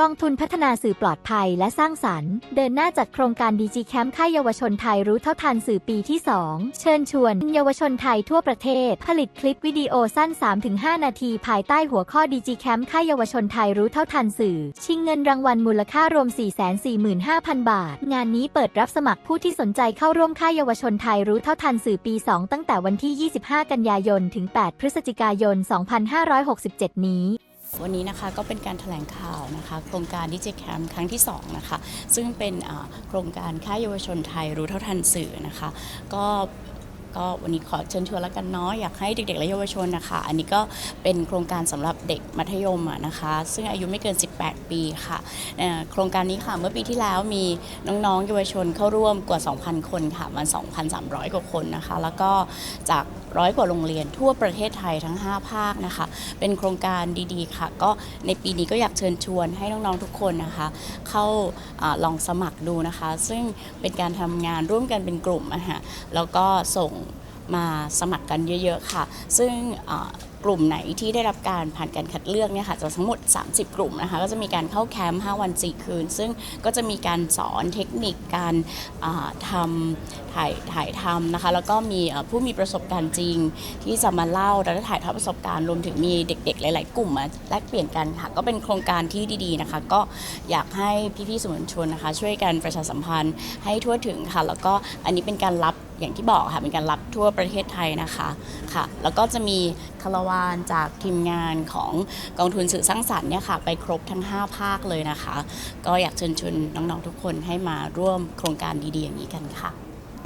กองทุนพัฒนาสื่อปลอดภัยและสร้างสรรค์ เดินหน้าจัดโครงการดีจีแคมป์ค่ายเยาวชนไทยรู้เท่าทันสื่อปีที่ 2 เชิญชวน เยาวชนไทยทั่วประเทศ ผลิตคลิปวิดีโอสั้น 3-5 นาที ภายใต้หัวข้อดีจีแคมป์ค่ายเยาวชนไทยรู้เท่าทันสื่อ ชิงเงินรางวัลมูลค่ารวม 445,000 บาท งานนี้เปิดรับสมัครผู้ที่สนใจเข้าร่วมค่ายเยาวชนไทยรู้เท่าทันสื่อปี 2 ตั้งแต่วันที่ 25 กันยายนถึง 8 พฤศจิกายน 2567 นี้ วันนี้นะคะก็เป็นการแถลงข่าวนะคะโครงการดิจิแคมครั้งที่2นะคะซึ่งเป็นโครงการค่ายเยาวชนไทยรู้เท่าทันสื่อนะคะก็ ก็วันนี้ขอเชิญชวนแล้วกันเนาะอยากให้เด็กๆและเยาวชนนะคะ อันนี้ก็เป็นโครงการสำหรับเด็กมัธยมนะคะ ซึ่งอายุไม่เกิน 18 ปีค่ะโครงการนี้ค่ะเมื่อปีที่แล้วมีน้องๆเยาวชนเข้าร่วมกว่า 2,000 คนค่ะมัน 2,300 กว่าคนนะคะ แล้วก็จากร้อยกว่าโรงเรียนทั่วประเทศไทยทั้ง 5 ภาคนะคะ เป็นโครงการดีๆค่ะ ก็ในปีนี้ก็อยากเชิญชวนให้น้องๆทุกคนนะคะ เข้าอลองสมัครดูนะคะ ซึ่งเป็นการทำงานร่วมกันเป็นกลุ่มอะฮะแล้วก็ส่ง มาสมัครกันเยอะๆค่ะ ซึ่งกลุ่มไหนที่ได้รับการผ่านการคัดเลือกเนี่ยค่ะจะทั้งหมด 30 กลุ่มนะคะก็จะมีการเข้าแคมป์5วัน 4 คืน ซึ่งก็จะมีการสอนเทคนิคการทำถ่ายถ่ายทำนะคะแล้วก็มีผู้มีประสบการณ์จริง ที่จะมาเล่าและถ่ายทอดประสบการณ์รวมถึงมีเด็กๆ หลาย ๆ กลุ่มมาแลกเปลี่ยนกันค่ะก็เป็นโครงการที่ดีๆนะคะ ก็อยากให้พี่ๆสื่อมวลชนนะคะ ช่วยกันประชาสัมพันธ์ให้ทั่วถึงค่ะแล้วก็อันนี้เป็นการรับ อย่างที่บอกค่ะเป็นการรับทั่วประเทศไทยนะคะค่ะ แล้วก็จะมีคาราวานจากทีมงานของกองทุนสื่อสร้างสรรค์เนี่ยค่ะ ไปครบทั้ง 5 ภาคเลยนะคะ ก็อยากเชิญชวนน้องๆทุกคนให้มาร่วมโครงการดีๆอย่างนี้กันค่ะ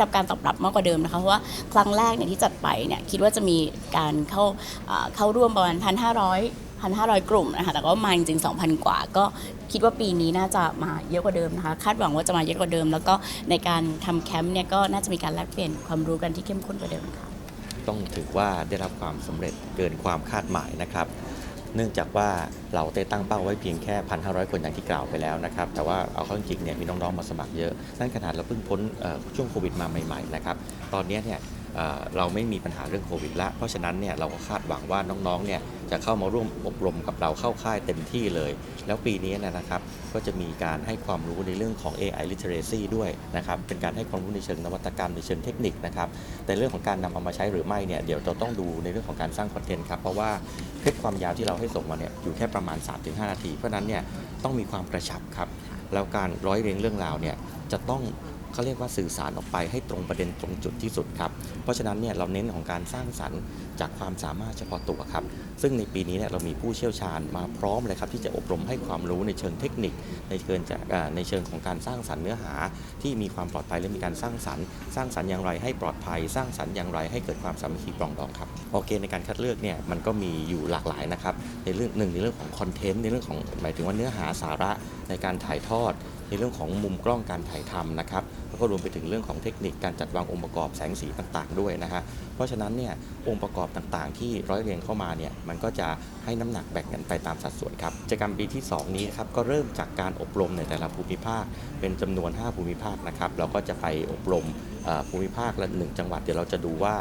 รับการตอบรับมากกว่าเดิมนะคะเพราะว่าครั้งแรกเนี่ยที่จัดไปเนี่ยคิดว่าจะมีการเข้าอ่าเข้าร่วมประมาณ 1,500 1,500 กลุ่มนะคะ แต่ก็มาจริงๆ 2,000 กว่า ก็คิดว่าปีนี้น่าจะมาเยอะกว่าเดิมนะคะ คาดหวังว่าจะมาเยอะกว่าเดิม แล้วก็ในการทำแคมป์เนี่ยก็น่าจะมีการแลกเปลี่ยนความรู้กันที่เข้มข้นกว่าเดิมค่ะต้องถือว่าได้รับความสำเร็จเกินความคาดหมายนะครับ เนื่องจากว่าเราได้ตั้งเป้าไว้เพียงแค่ 1,500 คนอย่างที่กล่าวไปแล้วนะครับ แต่ว่าเอาเข้าจริงเนี่ยมีน้องๆมาสมัครเยอะ นั่นขนาดเราเพิ่งพ้นช่วงโควิดมาใหม่ๆนะครับ ตอนนี้เนี่ย เราไม่มีปัญหาเรื่องโควิดละ เพราะฉะนั้นเนี่ยเราก็คาดหวังว่าน้องๆเนี่ยจะเข้ามาร่วมอบรมกับเราเข้าค่ายเต็มที่เลย แล้วปีนี้นะครับก็จะมีการให้ความรู้ในเรื่องของ AI literacy ด้วยนะครับเป็นการให้ความรู้ในเชิงนวัตกรรมในเชิงเทคนิคนะครับแต่เรื่องของการนำเอามาใช้หรือไม่เนี่ยเดี๋ยวเราต้องดูในเรื่องของการสร้างคอนเทนต์ครับเพราะว่าคลิปความยาวที่เราให้ส่งมาเนี่ยอยู่แค่ประมาณ 3-5 นาที เพราะฉะนั้นเนี่ยต้องมีความกระชับครับแล้วการร้อยเรียงเรื่องราวเนี่ยจะต้อง เขาเรียกว่าสื่อสารออกไปให้ตรงประเด็นตรงจุดที่สุดครับ เพราะฉะนั้นเนี่ยเราเน้นของการสร้างสรรค์จากความสามารถเฉพาะตัวครับ ซึ่งในปีนี้เนี่ยเรามีผู้เชี่ยวชาญมาพร้อมเลยครับที่จะอบรมให้ความรู้ในเชิงเทคนิค ในเชิงจากในเชิงของการสร้างสรรค์เนื้อหา ที่มีความปลอดภัยและมีการสร้างสรรค์ สร้างสรรค์อย่างไรให้ปลอดภัย สร้างสรรค์อย่างไรให้เกิดความสามัคคีปรองดองครับโอเคในการคัดเลือกเนี่ยมันก็มีอยู่หลากหลายนะครับในเรื่องหนึ่งในเรื่องของคอนเทนต์ในเรื่องของหมายถึงว่าเนื้อหาสาระในการถ่ายทอดในเรื่องของมุมกล้องการถ่ายทำนะครับแล้วก็รวมไปถึงเรื่องของเทคนิคการจัดวางองค์ประกอบแสงสีต่างๆ ด้วยนะฮะเพราะฉะนั้นเนี่ยองค์ประกอบต่างๆ ที่ร้อยเรียงเข้ามาเนี่ยมันก็จะให้น้ำหนักแบ่งกันไปตามสัดส่วนครับกิจกรรมปีที่ 2 นี้ครับก็เริ่มจากการอบรมในแต่ละภูมิภาค เป็นจำนวน 5 ภูมิภาคนะครับเราก็จะไปอบรม ภูมิภาคละหนึ่งจังหวัดเดี๋ยวเราจะดูว่า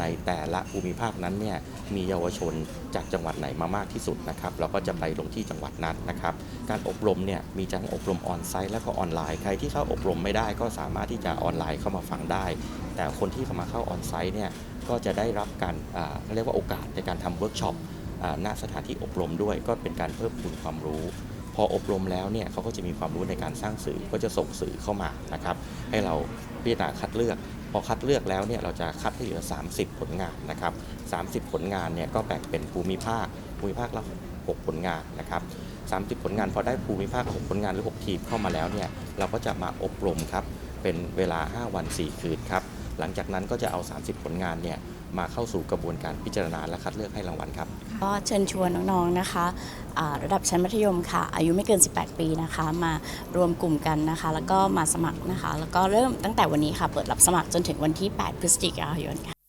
ในแต่ละภูมิภาคนั้นเนี่ยมีเยาวชนจากจังหวัดไหนมามากที่สุดนะครับเราก็จะไปลงที่จังหวัดนั้นนะครับ การอบรมเนี่ยมีทั้งอบรมออนไซต์และก็ออนไลน์ใครที่เข้าอบรมไม่ได้ก็สามารถที่จะออนไลน์เข้ามาฟังได้ แต่คนที่เข้ามาเข้าออนไซต์เนี่ยก็จะได้รับการเขาเรียกว่าโอกาสในการทำเวิร์กช็อปอ่าณสถานที่อบรมด้วยก็เป็นการเพิ่มพูนความรู้ ออบรมแล้วเนี่ยเขาก็จะมีความรู้ในการสร้างสื่อก็จะส่งสื่อเข้ามานะครับ ให้เราพิจารณาคัดเลือก พอคัดเลือกแล้วเนี่ยเราจะคัดให้เหลือ 30 ผลงานนะครับ30 ผลงานเนี่ยก็แบ่งเป็นภูมิภาค ภูมิภาคละ6ผลงานนะครับ30 ผลงานพอได้ภูมิภาค 6 ผลงานหรือ 6 ทีมเข้ามาแล้วเนี่ยเราก็จะมาอบรมครับเป็นเวลา 5 วัน 4 คืนครับ หลังจากนั้นก็จะเอา 30 ผลงานเนี่ยมาเข้าสู่กระบวนการพิจารณาและคัดเลือกให้รางวัลครับ ก็เชิญชวนน้องๆนะคะะระดับชั้นมัธยมค่ะ อายุไม่เกิน 18 ปีนะคะ มารวมกลุ่มกันนะคะ แล้วก็มาสมัครนะคะ แล้วก็เริ่มตั้งแต่วันนี้ค่ะ เปิดรับสมัครจนถึงวันที่ 8 พฤศจิกายนค่ะ